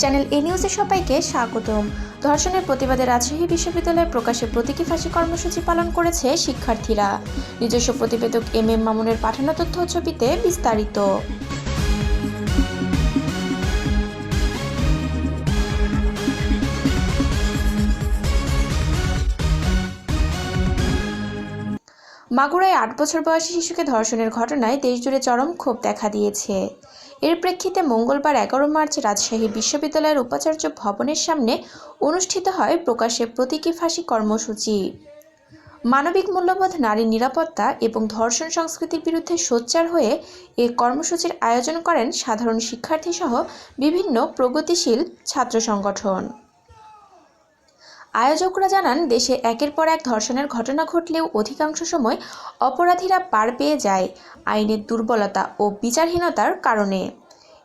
Channel এ নিউজে সবাইকে স্বাগতম। ধর্ষণের প্রতিবাদে রাজশাহী বিশ্ববিদ্যালয়ে প্রকাশ্যে প্রতীকী ফাঁসি কর্মসূচি পালন করেছে শিক্ষার্থীরা। নিজস্ব প্রতিবেদক এম এম মামুনের পাঠানো তথ্য ছবিতে বিস্তারিত। মাগুরায় আট বছর বয়সী শিশুকে ধর্ষণের ঘটনায় দেশজুড়ে চরম ক্ষোভ দেখা দিয়েছে। এর প্রেক্ষিতে মঙ্গলবার এগারো মার্চ রাজশাহী বিশ্ববিদ্যালয়ের উপাচার্য ভবনের সামনে অনুষ্ঠিত হয় প্রকাশ্যে প্রতীকী ফাঁসি কর্মসূচি। মানবিক মূল্যবোধ, নারী নিরাপত্তা এবং ধর্ষণ সংস্কৃতির বিরুদ্ধে সোচ্চার হয়ে এ কর্মসূচির আয়োজন করেন সাধারণ শিক্ষার্থীসহ বিভিন্ন প্রগতিশীল ছাত্র সংগঠন। আয়োজকরা জানান, দেশে একের পর এক ধর্ষণের ঘটনা ঘটলেও অধিকাংশ সময় অপরাধীরা পার পেয়ে যায় আইনের দুর্বলতা ও বিচারহীনতার কারণে।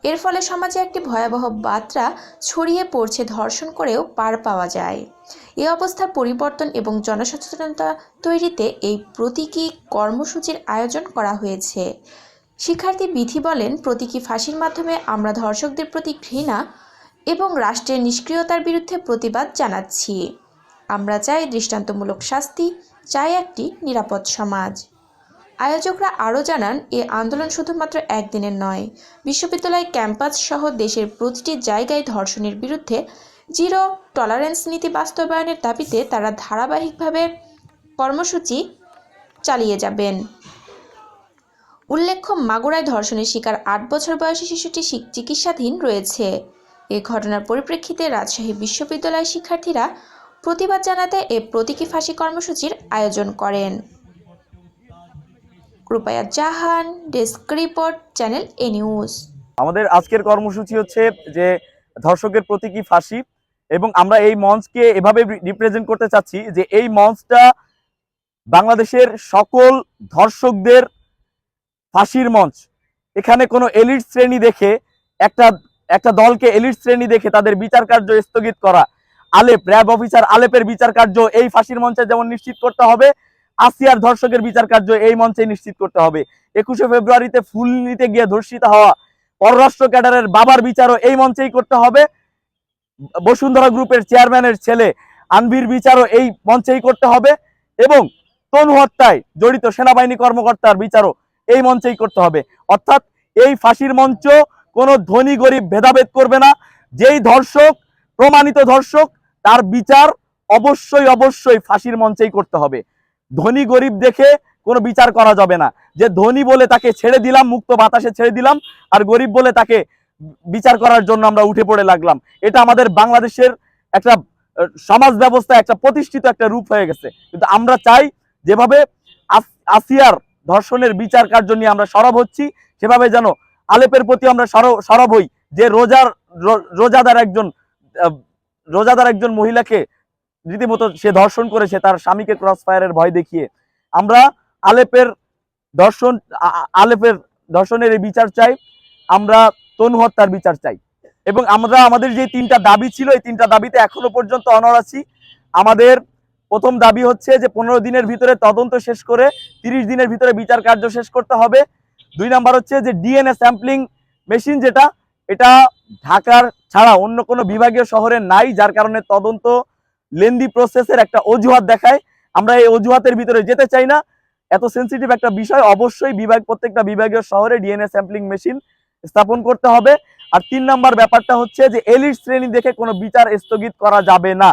এর ফলে সমাজে একটি ভয়াবহ বার্তা ছড়িয়ে পড়ছে ধর্ষণ করেও পার পাওয়া যায়। এ অবস্থার পরিবর্তন এবং জনসচেতনতা তৈরিতে এই প্রতীকী কর্মসূচির আয়োজন করা হয়েছে। শিক্ষার্থী বিধি বলেন, প্রতীকী ফাঁসির মাধ্যমে আমরা ধর্ষকদের প্রতি ঘৃণা এবং রাষ্ট্রের নিষ্ক্রিয়তার বিরুদ্ধে প্রতিবাদ জানাচ্ছি। আমরা চাই দৃষ্টান্তমূলক শাস্তি, চাই একটি নিরাপদ সমাজ। আয়োজকরা আরও জানান, এ আন্দোলন শুধুমাত্র একদিনের নয়, বিশ্ববিদ্যালয় ক্যাম্পাস সহ দেশের প্রতিটি জায়গায় ধর্ষণের বিরুদ্ধে জিরো টলারেন্স নীতি বাস্তবায়নের দাবিতে তারা ধারাবাহিকভাবে কর্মসূচি চালিয়ে যাবেন। উল্লেখ্য, মাগুরায় ধর্ষণের শিকার আট বছর বয়সী শিশুটি চিকিৎসাধীন রয়েছে। এ ঘটনার পরিপ্রেক্ষিতে রাজশাহী বিশ্ববিদ্যালয়ের শিক্ষার্থীরা প্রতিবাদ জানাতে এ প্রতীকী ফাঁসি কর্মসূচির আয়োজন করেন। Kripaya Jahan, desk report, channel A news. আমাদের আজকের কর্মসূচি হচ্ছে যে ধর্ষকের প্রতীকী ফাঁসি এবং আমরা এই মঞ্চকে এভাবে রিপ্রেজেন্ট করতে চাচ্ছি যে এই মঞ্চটা বাংলাদেশের সকল ধর্ষকদের ফাঁসির মঞ্চ। এখানে কোনো এলিট শ্রেণি দেখে একটা একটা দলকে এলিট শ্রেণি দেখে তাদের বিচার কার্য স্থগিত করা আলেপ, র্যাব অফিসার আলেপের বিচার কার্য এই ফাঁসির মঞ্চে যেমন নিশ্চিত করতে হবে, আসিয়ার ধর্ষকের বিচার কার্য এই মঞ্চে নিশ্চিত করতে হবে। একুশে ফেব্রুয়ারিতে ফুল নিতে গিয়ে ধর্ষিত হওয়া পররাষ্ট্র ক্যাডারের বাবার বিচারও এই মঞ্চেই করতে হবে। বসুন্ধরা গ্রুপের চেয়ারম্যানের ছেলে আনভির বিচারও এই মঞ্চেই করতে হবে এবং তনু হত্যায় জড়িত সেনাবাহিনী কর্মকর্তার বিচারও এই মঞ্চেই করতে হবে। অর্থাৎ এই ফাঁসির মঞ্চ কোনো ধনী গরিব ভেদাভেদ করবে না। যেই ধর্ষক প্রমাণিত ধর্ষক, তার বিচার অবশ্যই অবশ্যই ফাঁসির মঞ্চেই করতে হবে। ধনী গরিব দেখে কোনো বিচার করা যাবে না। যে ধনী বলে তাকে ছেড়ে দিলাম, মুক্ত বাতাসে ছেড়ে দিলাম, আর গরিব বলে তাকে বিচার করার জন্য আমরা উঠে পড়ে লাগলাম। এটা আমাদের বাংলাদেশের একটা সমাজ ব্যবস্থা, একটা প্রতিষ্ঠিত একটা রূপ হয়ে গেছে। কিন্তু আমরা চাই যেভাবে আস- আসিয়ার ধর্ষণের বিচার কার্য নিয়ে আমরা সরব হচ্ছি, সেভাবে যেন আলেপের প্রতি আমরা সর- সরব হই। যে রোজার রোজাদার একজন রোজাদার একজন মহিলাকে রীতিমতো সে ধর্ষণ করেছে, তার স্বামীকে ক্রস ফায়ারের ভয় দেখিয়ে। আমরা আলেপের আ- আলেপের ধর্ষণের এই বিচার চাই, আমরা তনু হত্যার বিচার চাই। এবং আমরা, আমাদের যে তিনটা দাবি ছিল, এই তিনটা দাবিতে এখনও পর্যন্ত অনর আছি। আমাদের প্রথম দাবি হচ্ছে যে পনেরো দিনের ভিতরে তদন্ত শেষ করে তিরিশ দিনের ভিতরে বিচার কার্য শেষ করতে হবে। দুই নাম্বার হচ্ছে যে ডিএনএ স্যাম্পলিং মেশিন যেটা, এটা ঢাকার ছাড়া অন্য কোনো বিভাগীয় শহরে নাই, যার কারণে তদন্ত লেন্দি প্রসেসের একটা অজুহাত দেখায়। আমরা এই অজুহাতের ভিতরে যেতে চাই না। এত সেন্সিটিভ একটা বিষয়, অবশ্যই বিভাগ, প্রত্যেকটা বিভাগীয় শহরে ডিএনএ স্যাম্পলিং মেশিন স্থাপন করতে হবে। আর তিন নাম্বার ব্যাপারটা হচ্ছে যে, এলিট শ্রেণি দেখে কোনো বিচার স্থগিত করা যাবে না।